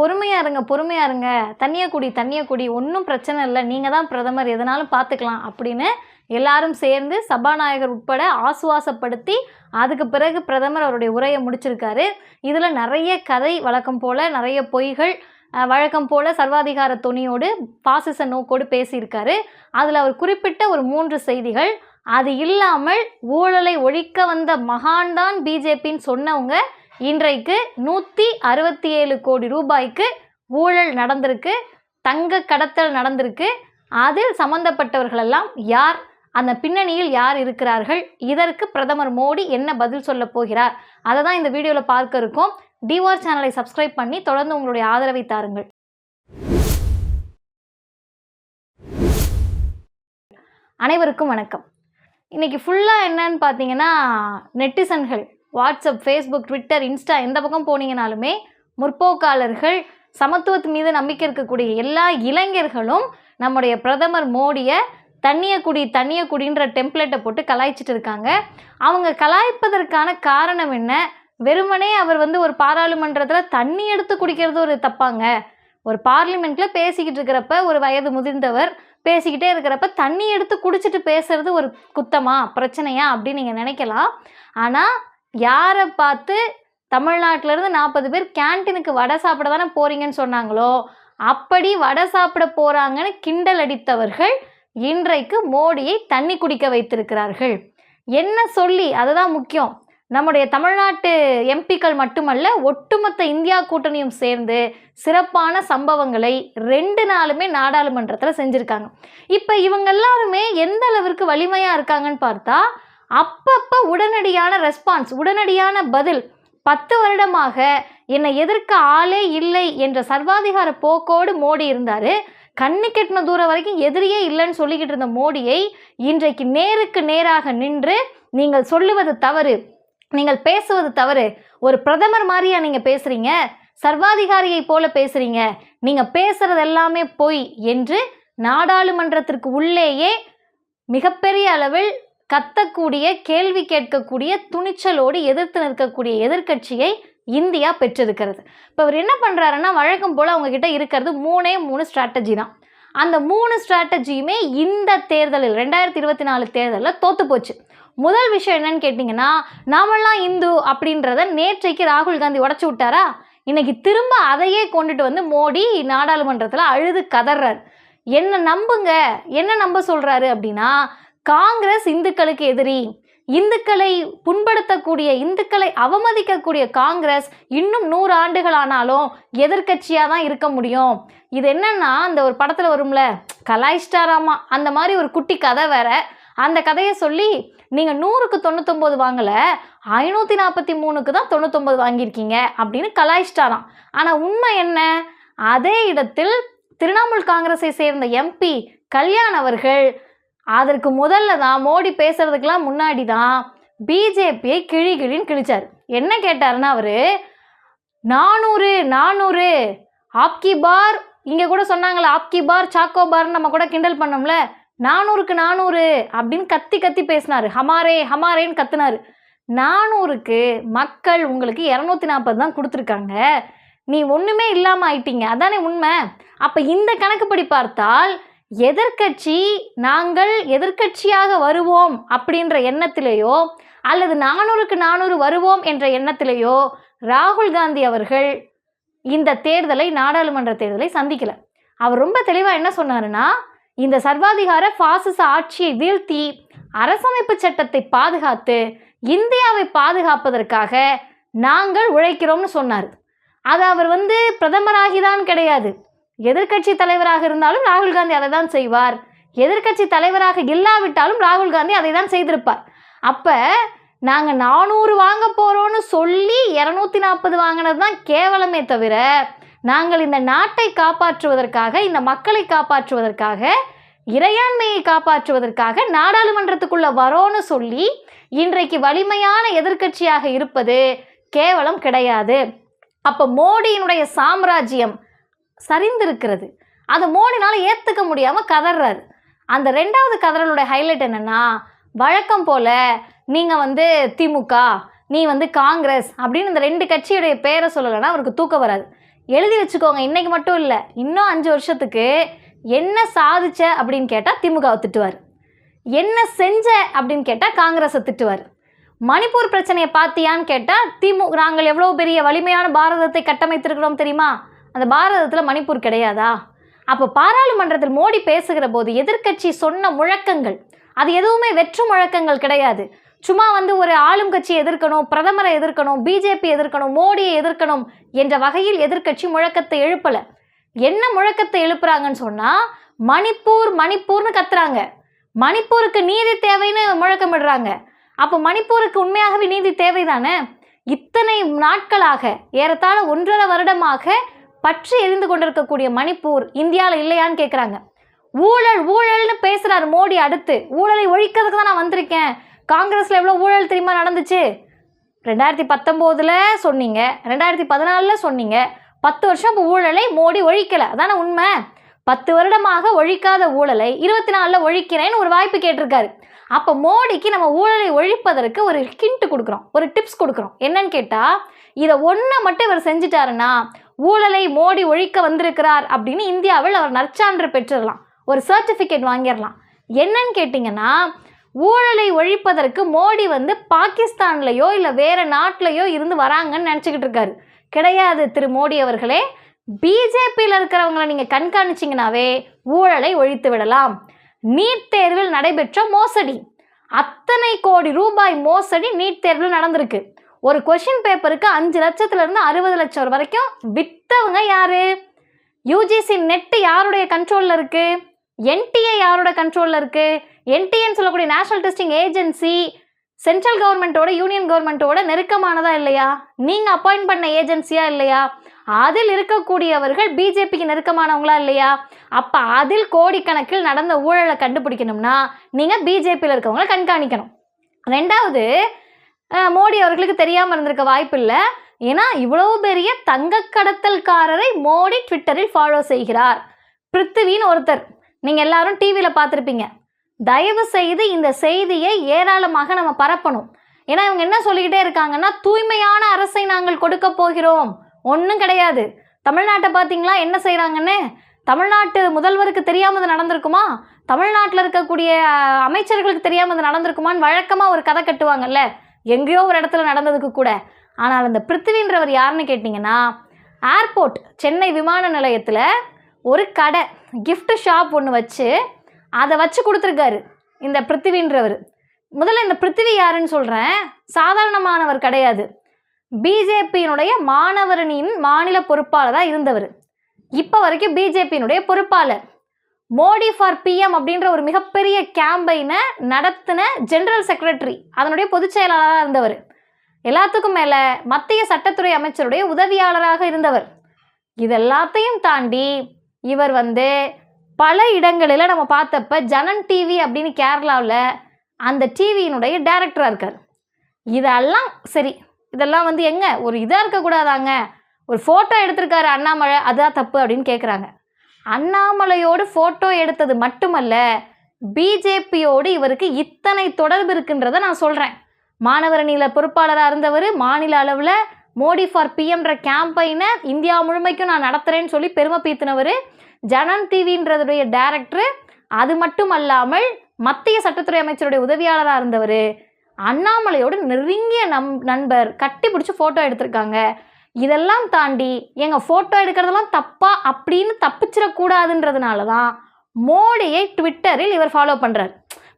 பொறுமையாக இருங்க பொறுமையாக இருங்க. தண்ணியை குடி தண்ணியை குடி. ஒன்றும் பிரச்சனை இல்லை. நீங்கள் தான் பிரதமர். எதனாலும் பார்த்துக்கலாம் அப்படின்னு எல்லாரும் சேர்ந்து சபாநாயகர் உட்பட ஆசுவாசப்படுத்தி அதுக்கு பிறகு பிரதமர் அவருடைய உரையை முடிச்சிருக்காரு. இதில் நிறைய கதை வழக்கம் போல் நிறைய பொய்கள் வழக்கம் போல் சர்வாதிகார துணியோடு பாசிச நோக்கோடு பேசியிருக்காரு. அதில் அவர் குறிப்பிட்ட ஒரு மூன்று செய்திகள். அது இல்லாமல் ஊழலை ஒழிக்க வந்த மகான்தான் பிஜேபின்னு சொன்னவங்க இன்றைக்கு நூற்றி அறுபத்தி ஏழு கோடி ரூபாய்க்கு ஊழல் நடந்திருக்கு தங்க கடத்தல் நடந்திருக்கு. அதில் சம்பந்தப்பட்டவர்களெல்லாம் யார் அந்த பின்னணியில் யார் இருக்கிறார்கள் இதற்கு பிரதமர் மோடி என்ன பதில் சொல்ல போகிறார் அதை தான் இந்த வீடியோவில் பார்க்க இருக்கோம். டிவார் சேனலை சப்ஸ்கிரைப் பண்ணி தொடர்ந்து உங்களுடைய ஆதரவை தாருங்கள். அனைவருக்கும் வணக்கம். இன்றைக்கி ஃபுல்லாக என்னன்னு பார்த்தீங்கன்னா நெட்டிசன்கள் வாட்ஸ்அப் ஃபேஸ்புக் ட்விட்டர் இன்ஸ்டா எந்த பக்கம் போனீங்கனாலுமே முற்போக்காளர்கள் சமத்துவத்து மீது நம்பிக்கை இருக்கக்கூடிய எல்லா இளைஞர்களும் நம்முடைய பிரதமர் மோடியை தண்ணிய குடி தண்ணிய குடின்ற டெம்ப்ளேட்டை போட்டு கலாய்ச்சிட்டு இருக்காங்க. அவங்க கலாய்ப்பதற்கான காரணம் என்ன? வெறுமனே அவர் வந்து ஒரு பாராளுமன்றத்தில் தண்ணி எடுத்து குடிக்கிறது ஒரு தப்பாங்க. ஒரு பார்லிமெண்ட்டில் பேசிக்கிட்டு இருக்கிறப்ப ஒரு வயது முதிர்ந்தவர் பேசிக்கிட்டே இருக்கிறப்ப தண்ணி எடுத்து குடிச்சிட்டு பேசுறது ஒரு குத்தமா பிரச்சனையா அப்படின்னு நீங்கள் நினைக்கலாம். ஆனால் யாரை பார்த்து தமிழ்நாட்டிலேருந்து நாற்பது பேர் கேன்டீனுக்கு வடை சாப்பிட தானே போகிறீங்கன்னு சொன்னாங்களோ அப்படி வடை சாப்பிட போகிறாங்கன்னு கிண்டல் அடித்தவர்கள் இன்றைக்கு மோடியை தண்ணி குடிக்க வைத்திருக்கிறார்கள். என்ன சொல்லி? அதுதான் முக்கியம். நம்முடைய தமிழ்நாட்டு எம்பிக்கள் மட்டுமல்ல ஒட்டுமொத்த இந்தியா கூட்டணியும் சேர்ந்து சிறப்பான சம்பவங்களை ரெண்டு நாளுமே நாடாளுமன்றத்தில் செஞ்சுருக்காங்க. இப்போ இவங்க எல்லாருமே எந்த அளவிற்கு வலிமையாக இருக்காங்கன்னு பார்த்தா அப்பப்போ உடனடியான ரெஸ்பான்ஸ் உடனடியான பதில். பத்து வருடமாக என்னை எதிர்க்க ஆளே இல்லை என்ற சர்வாதிகார போக்கோடு மோடி இருந்தார். கண்ணு கெட்டின தூரம் வரைக்கும் எதிரியே இல்லைன்னு சொல்லிக்கிட்டு இருந்த மோடியை இன்றைக்கு நேருக்கு நேராக நின்று நீங்கள் சொல்லுவது தவறு நீங்கள் பேசுவது தவறு. ஒரு பிரதமர் மாதிரியா நீங்கள் பேசுகிறீங்க சர்வாதிகாரியை போல பேசுகிறீங்க நீங்கள் பேசுகிறது எல்லாமே பொய் என்று நாடாளுமன்றத்திற்கு உள்ளேயே மிகப்பெரிய அளவில் கத்தக்கூடிய கேள்வி கேட்கக்கூடிய துணிச்சலோடு எதிர்த்து நிற்கக்கூடிய எதிர்க்கட்சியை இந்தியா பெற்றிருக்கிறது. இப்போ அவர் என்ன பண்ணுறாருன்னா வழக்கம் போல் அவங்கக்கிட்ட இருக்கிறது மூணே மூணு ஸ்ட்ராட்டஜி தான். அந்த மூணு ஸ்ட்ராட்டஜியுமே இந்த தேர்தலில் ரெண்டாயிரத்தி இருபத்தி நாலு தேர்தலில் தோத்து போச்சு. முதல் விஷயம் என்னன்னு கேட்டிங்கன்னா நாமெல்லாம் இந்து அப்படின்றத நேற்றைக்கு ராகுல் காந்தி உடச்சி விட்டாரா? இன்னைக்கு திரும்ப அதையே கொண்டுட்டு வந்து மோடி நாடாளுமன்றத்தில் அழுது கதறார் என்ன நம்புங்க? என்ன நம்ப சொல்கிறாரு அப்படின்னா காங்கிரஸ் இந்துக்களுக்கு எதிரி. இந்துக்களை புண்படுத்தக்கூடிய இந்துக்களை அவமதிக்கக்கூடிய காங்கிரஸ் இன்னும் நூறு ஆண்டுகள் ஆனாலும் எதிர்க்கட்சியாக தான் இருக்க முடியும். இது என்னன்னா அந்த ஒரு படத்தில் வரும்ல கலாய்ஸ்டாராமா அந்த மாதிரி ஒரு குட்டி கதை வேற. அந்த கதையை சொல்லி நீங்கள் நூறுக்கு தொண்ணூத்தொம்பது வாங்கலை ஐநூற்றி நாற்பத்தி மூணுக்கு தான் தொண்ணூத்தொம்பது வாங்கியிருக்கீங்க அப்படின்னு கலாய்ஸ்டாராம் ஆனால் உண்மை என்ன? அதே இடத்தில் திரிணாமுல் காங்கிரஸை சேர்ந்த எம்பி கல்யாண் அவர்கள் அதற்கு முதல்ல தான் மோடி பேசுறதுக்கெல்லாம் முன்னாடி தான் பிஜேபியை கிழி கிழின்னு கிழிச்சார். என்ன கேட்டாருன்னா அவர் நானூறு நானூறு ஆப்கி பார் இங்கே கூட சொன்னாங்களே ஆப்கி பார் சாக்கோ பார்னு நம்ம கூட கிண்டல் பண்ணோம்ல நானூறுக்கு நானூறு அப்படின்னு கத்தி கத்தி பேசினார். ஹமாரே ஹமாரேன்னு கத்துனார். நானூறுக்கு மக்கள் உங்களுக்கு இரநூத்தி நாற்பது தான் கொடுத்துருக்காங்க. நீ ஒன்றுமே இல்லாமல் ஆயிட்டீங்க. அதானே உண்மை? அப்போ இந்த கணக்குப்படி பார்த்தால் எதிர்க்கட்சி நாங்கள் எதிர்க்கட்சியாக வருவோம் அப்படின்ற எண்ணத்திலேயோ அல்லது நானூறுக்கு நானூறு வருவோம் என்ற எண்ணத்திலேயோ ராகுல் காந்தி அவர்கள் இந்த தேர்தலை நாடாளுமன்ற தேர்தலை சந்திக்கல. அவர் ரொம்ப தெளிவாக என்ன சொன்னாருன்னா இந்த சர்வாதிகார பாசிச ஆட்சியை வீழ்த்தி அரசமைப்பு சட்டத்தை பாதுகாத்து இந்தியாவை பாதுகாப்பதற்காக நாங்கள் உழைக்கிறோம்னு சொன்னார். அது அவர் வந்து பிரதமராகிதான் கிடையாது. எதிர்க்கட்சி தலைவராக இருந்தாலும் ராகுல் காந்தி அதை தான் செய்வார். எதிர்க்கட்சி தலைவராக இல்லாவிட்டாலும் ராகுல் காந்தி அதை தான் செய்திருப்பார். அப்போ நாங்கள் நானூறு வாங்க போகிறோன்னு சொல்லி இரநூத்தி நாற்பது வாங்கினது தான் கேவலமே தவிர நாங்கள் இந்த நாட்டை காப்பாற்றுவதற்காக இந்த மக்களை காப்பாற்றுவதற்காக இறையாண்மையை காப்பாற்றுவதற்காக நாடாளுமன்றத்துக்குள்ள வரோன்னு சொல்லி இன்றைக்கு வலிமையான எதிர்க்கட்சியாக இருப்பது கேவலம் கிடையாது. அப்போ மோடியினுடைய சாம்ராஜ்யம் சரிந்திருக்கிறது. அதை மோடினால ஏற்றுக்க முடியாமல் கதறாரு அந்த ரெண்டாவது கதறலுடைய ஹைலைட் என்னென்னா வழக்கம் போல் நீங்கள் வந்து திமுக நீ வந்து காங்கிரஸ் அப்படின்னு இந்த ரெண்டு கட்சியுடைய பேரை சொல்லலைன்னா அவருக்கு தூக்கம் வராது. எழுதி வச்சுக்கோங்க இன்றைக்கி மட்டும் இல்லை இன்னும் அஞ்சு வருஷத்துக்கு என்ன சாதிச்ச அப்படின்னு கேட்டால் திமுகவை திட்டுவார். என்ன செஞ்ச அப்படின்னு கேட்டால் காங்கிரஸை திட்டுவார். மணிப்பூர் பிரச்சனையை பார்த்தியான்னு கேட்டால் திமுக நாங்கள் எவ்வளோ பெரிய வலிமையான பாரதத்தை கட்டமைத்திருக்கிறோம் தெரியுமா? அந்த பாரதத்தில் மணிப்பூர் கிடையாதா? அப்போ பாராளுமன்றத்தில் மோடி பேசுகிற போது எதிர்க்கட்சி சொன்ன முழக்கங்கள் அது எதுவுமே வெற்று முழக்கங்கள் கிடையாது. சும்மா வந்து ஒரு ஆளும் கட்சியை எதிர்க்கணும் பிரதமரை எதிர்க்கணும் பிஜேபி எதிர்க்கணும் மோடியை எதிர்க்கணும் என்ற வகையில் எதிர்க்கட்சி முழக்கத்தை எழுப்பலை. என்ன முழக்கத்தை எழுப்புறாங்கன்னு சொன்னால் மணிப்பூர் மணிப்பூர்னு கத்துறாங்க. மணிப்பூருக்கு நீதி தேவைன்னு முழக்கமிடுறாங்க. அப்போ மணிப்பூருக்கு உண்மையாகவே நீதி தேவைதானே? இத்தனை நாட்களாக ஏறத்தாழ ஒன்றரை வருடமாக பற்றி எரிந்து கொண்டிருக்கக்கூடிய மணிப்பூர் இந்தியாவில் இல்லையான்னு கேட்குறாங்க ஊழல் ஊழல்னு பேசுகிறார் மோடி அடுத்து. ஊழலை ஒழிக்கிறதுக்கு தான் நான் வந்திருக்கேன். காங்கிரஸில் எவ்வளோ ஊழல் தெரியுமா நடந்துச்சு? ரெண்டாயிரத்தி பத்தொம்போதில் சொன்னீங்க. ரெண்டாயிரத்தி பதினாலில் சொன்னீங்க. பத்து வருஷம் இப்போ ஊழலை மோடி ஒழிக்கலை. அதானே உண்மை? பத்து வருடமாக ஒழிக்காத ஊழலை இருபத்தி நாலில் ஒழிக்கிறேன்னு ஒரு வாய்ப்பு கேட்டிருக்காரு. அப்போ மோடிக்கு நம்ம ஊழலை ஒழிப்பதற்கு ஒரு ஹிண்ட் கொடுக்குறோம். ஒரு டிப்ஸ் கொடுக்குறோம். என்னன்னு கேட்டால் இதை ஒன்றை மட்டும் இவர் செஞ்சிட்டாருன்னா ஊழலை மோடி ஒழிக்க வந்திருக்கிறார் அப்படின்னு இந்தியாவில் அவர் நற்சான்று பெற்றுடலாம். ஒரு சர்டிஃபிகேட் வாங்கிடலாம். என்னன்னு கேட்டிங்கன்னா ஊழலை ஒழிப்பதற்கு மோடி வந்து பாகிஸ்தான்லேயோ இல்லை வேறு நாட்டிலையோ இருந்து வராங்கன்னு நினச்சிக்கிட்டு இருக்காரு. கிடையாது திரு மோடி அவர்களே. பிஜேபியில் இருக்கிறவங்கள நீங்கள் கண்காணிச்சிங்கனாவே ஊழலை ஒழித்து விடலாம். நீட் தேர்வில் நடைபெற்ற மோசடி. அத்தனை கோடி ரூபாய் மோசடி நீட் தேர்வில் நடந்திருக்கு. ஒரு கொஷின் பேப்பருக்கு அஞ்சு லட்சத்துலேருந்து அறுபது லட்சம் வரைக்கும் விற்றவங்க யாரு? யூஜிசி நெட்டு யாருடைய கண்ட்ரோலில் இருக்குது என்டிஏ யாரோட கண்ட்ரோலில் இருக்குது என்டிஏன்னு சொல்லக்கூடிய நேஷனல் டெஸ்டிங் ஏஜென்சி சென்ட்ரல் கவர்மெண்ட்டோட யூனியன் கவர்மெண்ட்டோட நெருக்கமானதா இல்லையா? நீங்கள் அப்பாயிண்ட் பண்ண ஏஜென்சியா இல்லையா? அதில் இருக்கக்கூடியவர்கள் பிஜேபிக்கு நெருக்கமானவங்களா இல்லையா? அப்போ அதில் கோடிக்கணக்கில் நடந்த ஊழலை கண்டுபிடிக்கணும்னா நீங்கள் பிஜேபியில் இருக்கவங்கள கண்காணிக்கணும். ரெண்டாவது மோடி அவர்களுக்கு தெரியாமல் இருந்திருக்க வாய்ப்பு இல்லை. ஏன்னா இவ்வளோ பெரிய தங்க கடத்தல்காரரை மோடி ட்விட்டரில் ஃபாலோ செய்கிறார். பிருத்திவின்னு ஒருத்தர். நீங்கள் எல்லாரும் டிவியில் பார்த்துருப்பீங்க. தயவு செய்து இந்த செய்தியை ஏராளமாக நம்ம பரப்பணும். ஏன்னா இவங்க என்ன சொல்லிக்கிட்டே இருக்காங்கன்னா தூய்மையான அரசை நாங்கள் கொடுக்க போகிறோம். ஒன்றும் கிடையாது. தமிழ்நாட்டை பார்த்தீங்களா? என்ன செய்கிறாங்கன்னு தமிழ்நாட்டு முதல்வருக்கு தெரியாமல் இது நடந்திருக்குமா? தமிழ்நாட்டில் இருக்கக்கூடிய அமைச்சர்களுக்கு தெரியாமல் இது நடந்திருக்குமான்னு வழக்கமாக ஒரு கதை கட்டுவாங்கல்ல. எங்கேயோ ஒரு இடத்துல நடந்ததுக்கு கூட. ஆனால் அந்த பிருத்திவின்றவர் யாருன்னு கேட்டிங்கன்னா ஏர்போர்ட் சென்னை விமான நிலையத்தில் ஒரு கடை கிஃப்ட் ஷாப் ஒன்று வச்சு அதை வச்சு கொடுத்துருக்காரு இந்த பிருத்திவின்றவர். முதல்ல இந்த பிருத்திவி யாருன்னு சொல்கிறேன் சாதாரணமானவர் கிடையாது. பிஜேபியினுடைய மாணவரணியின் மாநில பொறுப்பாளராக இருந்தவர். இப்போ வரைக்கும் பிஜேபியினுடைய பொறுப்பாளர். மோடி ஃபார் பிஎம் அப்படின்ற ஒரு மிகப்பெரிய கேம்பெயினை நடத்தின ஜெனரல் செக்ரட்டரி அதனுடைய பொதுச் செயலாளராக இருந்தவர். எல்லாத்துக்கும் மேலே மத்திய சட்டத்துறை அமைச்சருடைய உதவியாளராக இருந்தவர். இதெல்லாத்தையும் தாண்டி இவர் வந்து பல இடங்களில் நம்ம பார்த்தப்ப ஜனன் டிவி அப்படின்னு கேரளாவில் அந்த டிவியினுடைய டைரக்டராக இருக்கார். இதெல்லாம் சரி இதெல்லாம் வந்து எங்க? ஒரு இதாக இருக்கக்கூடாதாங்க? ஒரு ஃபோட்டோ எடுத்திருக்காரு அண்ணாமலை அதான் தப்பு அப்படின்னு கேட்குறாங்க அண்ணாமலையோடு ஃபோட்டோ எடுத்தது மட்டுமல்ல பிஜேபியோடு இவருக்கு இத்தனை தொடர்பு இருக்குன்றதை நான் சொல்கிறேன் மாணவரணியில் பொறுப்பாளராக இருந்தவர் மாநில அளவில் மோடி ஃபார் பிஎம்ன்ற கேம்பெயினை இந்தியா முழுமைக்கும் நான் நடத்துகிறேன்னு சொல்லி பெருமை பீத்தினவர் ஜனன் டிவின்றதுடைய டைரக்டர் அது மட்டும் அல்லாமல் மத்திய சட்டத்துறை அமைச்சருடைய உதவியாளராக இருந்தவர். அண்ணாமலையோட நெருங்கிய நம் நண்பர் கட்டி பிடிச்சி ஃபோட்டோ எடுத்திருக்காங்க. இதெல்லாம் தாண்டி எங்கள் ஃபோட்டோ எடுக்கிறதெல்லாம் தப்பா அப்படின்னு தப்பிச்சிடக்கூடாதுன்றதுனால தான் மோடியை ட்விட்டரில் இவர் ஃபாலோ பண்ணுறார்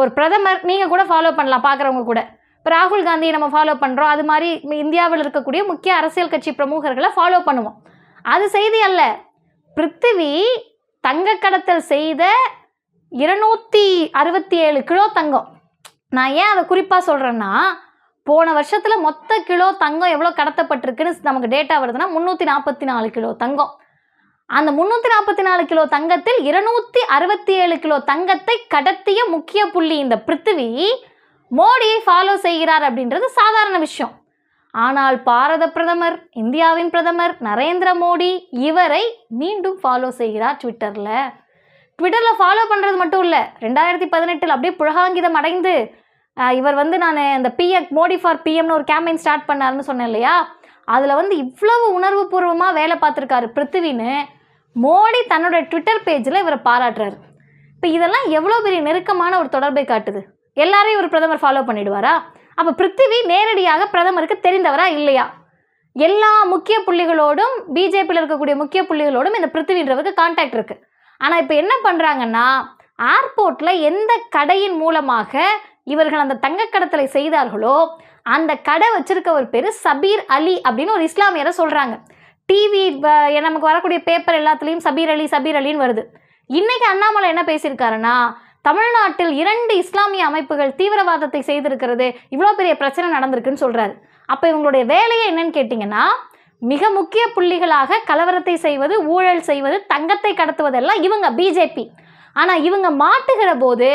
ஒரு பிரதமர் நீங்கள் கூட ஃபாலோ பண்ணலாம் பார்க்குறவங்க கூட. இப்போ ராகுல் காந்தியை நம்ம ஃபாலோ பண்ணுறோம் அது மாதிரி இந்தியாவில் இருக்கக்கூடிய முக்கிய அரசியல் கட்சி பிரமுகர்களை ஃபாலோ பண்ணுவோம். அது செய்தி அல்ல. பிருத்திவி தங்க கடத்தல் செய்த இருநூற்றி அறுபத்தி ஏழு கிலோ தங்கம். நான் ஏன் அதை குறிப்பாக சொல்கிறேன்னா போன வருஷத்தில் மொத்த கிலோ தங்கம் எவ்வளோ கடத்தப்பட்டிருக்குன்னு நமக்கு டேட்டா வருதுன்னா முந்நூற்றி நாற்பத்தி நாலு கிலோ தங்கம். அந்த முந்நூற்றி நாற்பத்தி நாலு கிலோ தங்கத்தில் இருநூற்றி அறுபத்தி ஏழு கிலோ தங்கத்தை கடத்திய முக்கிய புள்ளி இந்த பிருத்திவி மோடியை ஃபாலோ செய்கிறார் அப்படின்றது சாதாரண விஷயம். ஆனால் பாரத பிரதமர் இந்தியாவின் பிரதமர் நரேந்திர மோடி இவரை மீண்டும் ஃபாலோ செய்கிறார் ட்விட்டரில் ட்விட்டரில் ஃபாலோ பண்ணுறது மட்டும் இல்லை ரெண்டாயிரத்தி பதினெட்டில் அப்படியே புழகாங்கிதம் அடைந்து இவர் வந்து நான் இந்த பிஎம் மோடி ஃபார் பிஎம்னு ஒரு கேம்பெயின் ஸ்டார்ட் பண்ணாருன்னு சொன்னேன் இல்லையா? அதில் வந்து இவ்வளவு உணர்வுபூர்வமாக வேலை பார்த்துருக்காரு பிருத்திவின்னு மோடி தன்னோட ட்விட்டர் பேஜில் இவரை பாராட்டுறாரு. இப்போ இதெல்லாம் எவ்வளோ பெரிய நெருக்கமான ஒரு தொடர்பை காட்டுது? எல்லாரையும் ஒரு பிரதமர் ஃபாலோ பண்ணிடுவாரா? அப்போ பிருத்திவி நேரடியாக பிரதமருக்கு தெரிந்தவரா இல்லையா? எல்லா முக்கிய புள்ளிகளோடும் பிஜேபியில் இருக்கக்கூடிய முக்கிய புள்ளிகளோடும் இந்த பிருத்திவின்றவருக்கு கான்டாக்ட் இருக்குது ஆனால் இப்போ என்ன பண்ணுறாங்கன்னா ஏர்போர்ட்டில் எந்த கடையின் மூலமாக இவர்கள் அந்த தங்கக்கடத்தலை செய்தார்களோ? அந்த கடை வச்சிருக்கவர் பேர் சபீர் அலி அப்படின்னு ஒரு இஸ்லாமியரை சொல்கிறாங்க டிவி நமக்கு வரக்கூடிய பேப்பர் எல்லாத்துலேயும் சபீர் அலி சபீர் அலின்னு வருது. இன்னைக்கு அண்ணாமலை என்ன பேசியிருக்காருன்னா தமிழ்நாட்டில் இரண்டு இஸ்லாமிய அமைப்புகள் தீவிரவாதத்தை செய்திருக்கிறது இவ்வளோ பெரிய பிரச்சனை நடந்திருக்குன்னு சொல்கிறாரு அப்போ இவங்களுடைய வேலையை என்னன்னு கேட்டிங்கன்னா மிக முக்கிய புள்ளிகளாக கலவரத்தை செய்வது ஊழல் செய்வது தங்கத்தை கடத்துவதெல்லாம் இவங்க பிஜேபி ஆனால் இவங்க மாட்டுகிற போது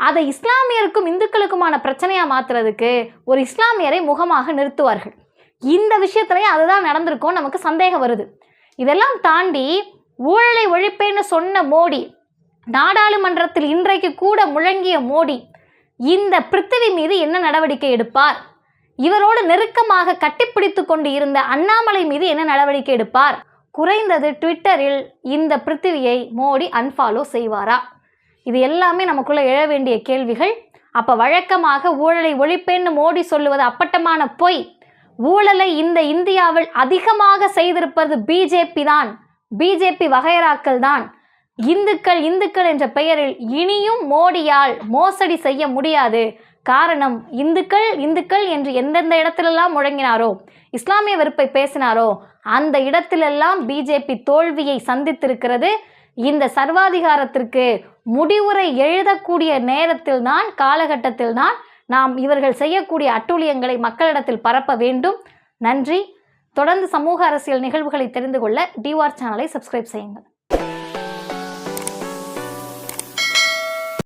அதை இஸ்லாமியருக்கும் இந்துக்களுக்குமான பிரச்சனையாக மாற்றுறதுக்கு ஒரு இஸ்லாமியரை முகமாக நிறுத்துவார்கள். இந்த விஷயத்துலையும் அதுதான் நடந்திருக்கும் நமக்கு சந்தேகம் வருது. இதெல்லாம் தாண்டி ஊழலை ஒழிப்பேன்னு சொன்ன மோடி நாடாளுமன்றத்தில் இன்றைக்கு கூட முழங்கிய மோடி இந்த பிருத்திவி மீது என்ன நடவடிக்கை எடுப்பார்? இவரோடு நெருக்கமாக கட்டிப்பிடித்து கொண்டு இருந்த அண்ணாமலை மீது என்ன நடவடிக்கை எடுப்பார்? குறைந்தது ட்விட்டரில் இந்த பிருத்திவியை மோடி அன்ஃபாலோ செய்வாரா? இது எல்லாமே நமக்குள்ளே எழ வேண்டிய கேள்விகள். அப்போ வழக்கமாக ஊழலை ஒழிப்பேன்னு மோடி சொல்லுவது அப்பட்டமான பொய். ஊழலை இந்த இந்தியாவில் அதிகமாக செய்திருப்பது பிஜேபி தான். பிஜேபி வகையராக்கள் தான். இந்துக்கள் இந்துக்கள் என்ற பெயரில் இனியும் மோடியால் மோசடி செய்ய முடியாது. காரணம் இந்துக்கள் இந்துக்கள் என்று எந்தெந்த இடத்திலெல்லாம் முழங்கினாரோ இஸ்லாமிய வெறுப்பை பேசினாரோ அந்த இடத்திலெல்லாம் பிஜேபி தோல்வியை சந்தித்திருக்கிறது இந்த சர்வாதிகாரத்திற்கு முடிவுரை எழுதக்கூடிய நேரத்தில் தான் காலகட்டத்தில் தான் நாம் இவர்கள் செய்யக்கூடிய அட்டூழியங்களை மக்களிடத்தில் பரப்ப வேண்டும். நன்றி. தொடர்ந்து சமூக அரசியல் நிகழ்வுகளை தெரிந்து கொள்ள டிவார் சேனலை சப்ஸ்கிரைப் செய்யுங்கள்.